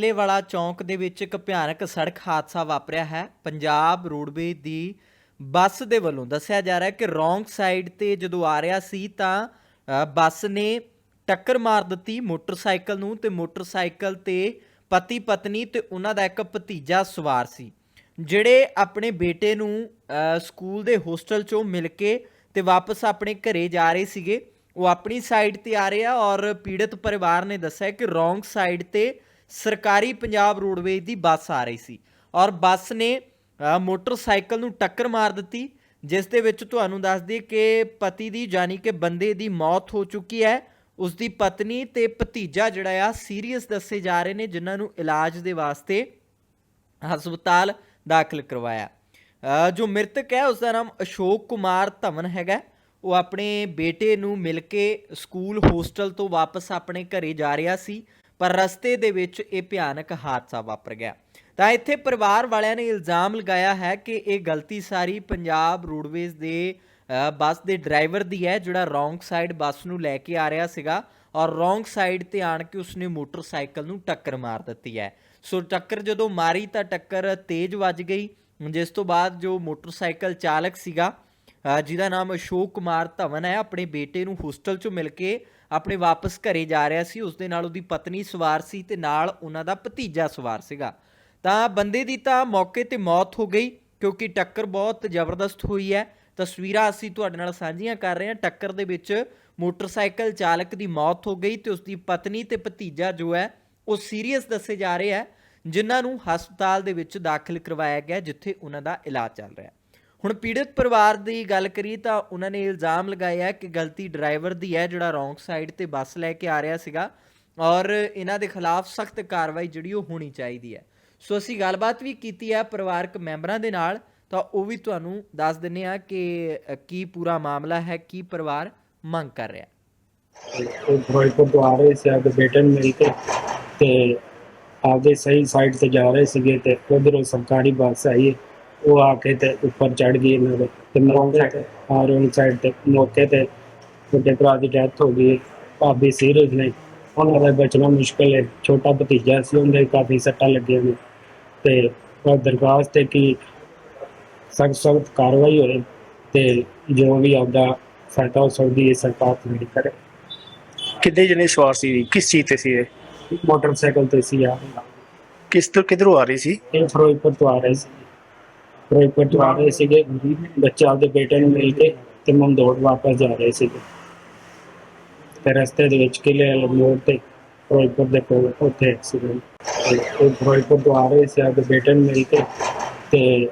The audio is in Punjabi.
ਲੇ ਵਾਲਾ ਚੌਂਕ ਦੇ ਵਿੱਚ ਇੱਕ ਭਿਆਨਕ ਸੜਕ ਹਾਦਸਾ ਵਾਪਰਿਆ ਹੈ। ਪੰਜਾਬ ਰੋਡਵੇ ਦੀ ਬੱਸ ਦੇ ਵੱਲੋਂ ਦੱਸਿਆ ਜਾ ਰਿਹਾ ਹੈ ਕਿ ਰੋਂਗ ਸਾਈਡ ਤੇ ਜਦੋਂ ਆ ਰਿਹਾ ਸੀ ਤਾਂ ਬੱਸ ਨੇ ਟੱਕਰ ਮਾਰ ਦਿੱਤੀ ਮੋਟਰਸਾਈਕਲ ਨੂੰ ਤੇ ਮੋਟਰਸਾਈਕਲ ਤੇ ਪਤੀ ਪਤਨੀ ਤੇ ਉਹਨਾਂ ਦਾ ਇੱਕ ਭਤੀਜਾ ਸਵਾਰ ਸੀ, ਜਿਹੜੇ ਆਪਣੇ ਬੇਟੇ ਨੂੰ ਸਕੂਲ ਦੇ ਹੋਸਟਲ ਚੋਂ ਮਿਲ ਕੇ ਤੇ ਵਾਪਸ ਆਪਣੇ ਘਰੇ ਜਾ ਰਹੇ ਸੀਗੇ। ਉਹ ਆਪਣੀ ਸਾਈਡ ਤੇ ਆ ਰਹੇ ਆ ਔਰ ਪੀੜਤ ਪਰਿਵਾਰ ਨੇ ਦੱਸਿਆ ਕਿ ਰੋਂਗ ਸਾਈਡ ਤੇ ਸਰਕਾਰੀ ਪੰਜਾਬ ਰੋਡਵੇਜ਼ ਦੀ ਬੱਸ ਆ ਰਹੀ ਸੀ ਔਰ ਬੱਸ ਨੇ ਮੋਟਰਸਾਈਕਲ ਨੂੰ ਟੱਕਰ ਮਾਰ ਦਿੱਤੀ, ਜਿਸ ਦੇ ਵਿੱਚ ਤੁਹਾਨੂੰ ਦੱਸ ਦਈਏ ਕਿ ਪਤੀ ਦੀ ਯਾਨੀ ਕਿ ਬੰਦੇ ਦੀ ਮੌਤ ਹੋ ਚੁੱਕੀ ਹੈ ਉਸ ਦੀ ਪਤਨੀ ਤੇ ਭਤੀਜਾ ਜਿਹੜਾ ਆ ਸੀਰੀਅਸ ਦੱਸੇ ਜਾ ਰਹੇ ਨੇ, ਜਿਨ੍ਹਾਂ ਨੂੰ ਇਲਾਜ ਦੇ ਵਾਸਤੇ ਹਸਪਤਾਲ ਦਾਖਲ ਕਰਵਾਇਆ। ਜੋ ਮ੍ਰਿਤਕ ਹੈ ਉਸ ਦਾ ਨਾਮ ਅਸ਼ੋਕ ਕੁਮਾਰ ਧਵਨ ਹੈਗਾ। ਉਹ ਆਪਣੇ ਬੇਟੇ ਨੂੰ ਮਿਲ ਕੇ ਸਕੂਲ ਹੋਸਟਲ ਤੋਂ ਵਾਪਸ ਆਪਣੇ ਘਰੇ ਜਾ ਰਿਹਾ ਸੀ। ਪਰ ਰਸਤੇ ਦੇ ਵਿੱਚ ਇਹ ਭਿਆਨਕ ਹਾਦਸਾ ਵਾਪਰ ਗਿਆ। ਤਾਂ ਇੱਥੇ ਪਰਿਵਾਰ ਵਾਲਿਆਂ ਨੇ ਇਲਜ਼ਾਮ ਲਗਾਇਆ ਹੈ ਕਿ ਇਹ ਗਲਤੀ ਸਾਰੀ ਪੰਜਾਬ ਰੋਡਵੇਜ਼ ਦੇ ਬੱਸ ਦੇ ਡਰਾਈਵਰ ਦੀ ਹੈ, ਜਿਹੜਾ ਰੋਂਗ ਸਾਈਡ ਬੱਸ ਨੂੰ ਲੈ ਕੇ ਆ ਰਿਹਾ ਸੀਗਾ ਔਰ ਰੋਂਗ ਸਾਈਡ ਤੇ ਆਣ ਕੇ ਉਸਨੇ ਮੋਟਰਸਾਈਕਲ ਨੂੰ ਟੱਕਰ ਮਾਰ ਦਿੱਤੀ ਹੈ। ਸੋ ਟੱਕਰ ਜਦੋਂ ਮਾਰੀ ਤਾਂ ਟੱਕਰ ਤੇਜ਼ ਵੱਜ ਗਈ, ਜਿਸ ਤੋਂ ਬਾਅਦ ਜੋ ਮੋਟਰਸਾਈਕਲ ਚਾਲਕ ਸੀਗਾ ਜਿਹਦਾ ਨਾਮ ਅਸ਼ੋਕ ਕੁਮਾਰ ਧਵਨ ਹੈ, ਆਪਣੇ ਬੇਟੇ ਨੂੰ ਹੋਸਟਲ 'ਚੋਂ ਮਿਲ ਕੇ ਆਪਣੇ ਵਾਪਸ ਘਰੇ ਜਾ ਰਿਹਾ ਸੀ। ਉਸ ਦੇ ਨਾਲ ਉਹਦੀ ਪਤਨੀ ਸਵਾਰ ਸੀ ਤੇ ਨਾਲ ਉਹਨਾਂ ਦਾ ਭਤੀਜਾ ਸਵਾਰ ਸੀਗਾ। ਤਾਂ ਬੰਦੇ ਦੀ ਤਾਂ ਮੌਕੇ ਤੇ ਮੌਤ ਹੋ ਗਈ, ਕਿਉਂਕਿ ਟੱਕਰ ਬਹੁਤ ਜ਼ਬਰਦਸਤ ਹੋਈ ਹੈ। ਤਸਵੀਰਾਂ ਅਸੀਂ ਤੁਹਾਡੇ ਨਾਲ ਸਾਂਝੀਆਂ ਕਰ ਰਹੇ ਹਾਂ। ਟੱਕਰ ਦੇ ਵਿੱਚ ਮੋਟਰਸਾਈਕਲ ਚਾਲਕ ਦੀ ਮੌਤ ਹੋ ਗਈ ਤੇ ਉਸ ਦੀ ਪਤਨੀ ਤੇ ਭਤੀਜਾ ਜੋ ਹੈ, ਉਹ ਸੀਰੀਅਸ ਦੱਸੇ ਜਾ ਰਹੇ ਹੈ, ਜਿਨ੍ਹਾਂ ਨੂੰ ਹਸਪਤਾਲ ਦੇ ਵਿੱਚ ਦਾਖਲ ਕਰਵਾਇਆ ਗਿਆ, ਜਿੱਥੇ ਉਹਨਾਂ ਦਾ ਇਲਾਜ ਚੱਲ ਰਿਹਾ ਹੈ। ਹੁਣ ਪੀੜਤ ਪਰਿਵਾਰ ਦੀ ਗੱਲ ਕਰੀ ਤਾਂ ਉਹਨਾਂ ਨੇ ਇਲਜ਼ਾਮ ਲਗਾਇਆ ਕਿ ਗਲਤੀ ਡਰਾਈਵਰ ਦੀ ਹੈ, ਜਿਹੜਾ ਰੋਂਗ ਸਾਈਡ ਤੇ ਬੱਸ ਲੈ ਕੇ ਆ ਰਿਹਾ ਸੀਗਾ ਔਰ ਇਹਨਾਂ ਦੇ ਖਿਲਾਫ ਸਖਤ ਕਾਰਵਾਈ ਜਿਹੜੀ ਉਹ ਹੋਣੀ ਚਾਹੀਦੀ ਹੈ। ਸੋ ਅਸੀਂ ਗੱਲਬਾਤ ਵੀ ਕੀਤੀ ਹੈ ਪਰਿਵਾਰਕ ਮੈਂਬਰਾਂ ਦੇ ਨਾਲ, ਤਾਂ ਉਹ ਵੀ ਤੁਹਾਨੂੰ ਦੱਸ ਦਿੰਨੇ ਆ ਕਿ ਕੀ ਪੂਰਾ ਮਾਮਲਾ ਹੈ, ਕੀ ਪਰਿਵਾਰ ਮੰਗ ਕਰ ਰਿਹਾ ਫਿਰੋਜ਼ਪੁਰ ਤੋਂ ਆ ਰਹੇ ਸੀ, ਆਪਦੇ ਬੇਟੇ ਨੂੰ ਮਿਲ ਕੇ ਤੇ ਆਪਦੇ ਸਹੀ ਸਾਈਡ ਤੇ ਜਾ ਰਹੇ ਸੀਗੇ ਤੇ ਉਧਰੋਂ ਸਰਕਾਰੀ ਬੱਸ ਆਈ ਉਹ ਆ ਕੇ ਤੇ ਉੱਪਰ ਚੜ ਗਈ ਇਹਨਾਂ ਦੇ ਤੇ ਮੌਕੇ ਤੇ ਆ ਰੋਂਗ ਸਾਈਡ ਤੇ ਮੌਕੇ ਤੇ ਵੱਡੇ ਭਰਾ ਦੀ ਡੈਥ ਹੋ ਗਈ ਭਾਬੀ ਸੀਰੀਅਸ ਨੇ। ਉਹਨਾਂ ਦਾ ਬਚਣਾ ਮੁਸ਼ਕਲ ਹੈ ਛੋਟਾ ਭਤੀਜਾ ਸੀ ਉਹਦੇ ਕਾਫੀ ਸੱਟਾਂ ਲੱਗੀਆਂ ਨੇ। ਤੇ ਉਹ ਦਰਖਾਸਤ ਹੈ ਕਿ ਸਖਤ ਸਖਤ ਕਾਰਵਾਈ ਹੋਏ ਤੇ ਜੋ ਵੀ ਆਪਦਾ ਫਾਇਦਾ ਹੋ ਸਕਦੀ ਹੈ ਸਰਕਾਰ ਪੂਰੀ ਕਰੇ। ਕਿੰਨੇ ਜਣੇ ਸਵਾਰ ਸੀ? ਕਿਸ ਚੀਜ਼ ਤੇ ਸੀ ਇਹ? ਮੋਟਰਸਾਈਕਲ ਤੇ ਸੀ ਆ। ਕਿਸ ਤੋਂ ਕਿਧਰੋਂ ਆ ਰਹੀ ਸੀ? ਇਹ ਫਿਰੋਜ਼ਪੁਰ ਤੋਂ ਆ ਰਹੇ ਸੀ। ਫਿਰੋਜ਼ਪੁਰ ਤੋਂ ਆ ਰਹੇ ਸੀਗੇ, ਬੱਚੇ ਆਪਦੇ ਬੇਟੇ ਨੂੰ ਮਿਲ ਕੇ ਤੇ ਮੰਦੋੜ ਵਾਪਸ ਜਾ ਰਹੇ ਸੀਗੇ। ਤੇ ਰਸਤੇ ਦੇ ਵਿੱਚ ਕਿਲੇ ਵਾਲੇ ਮੋੜ ਤੇ ਫਿਰੋਜ਼ਪੁਰ ਦੇ ਕੋਲ ਉੱਥੇ ਐਕਸੀਡੈਂਟ ਫਿਰੋਜ਼ਪੁਰ ਤੋਂ ਆ ਰਹੇ ਸੀ, ਆਪਦੇ ਬੇਟੇ ਨੂੰ ਮਿਲ ਕੇ ਤੇ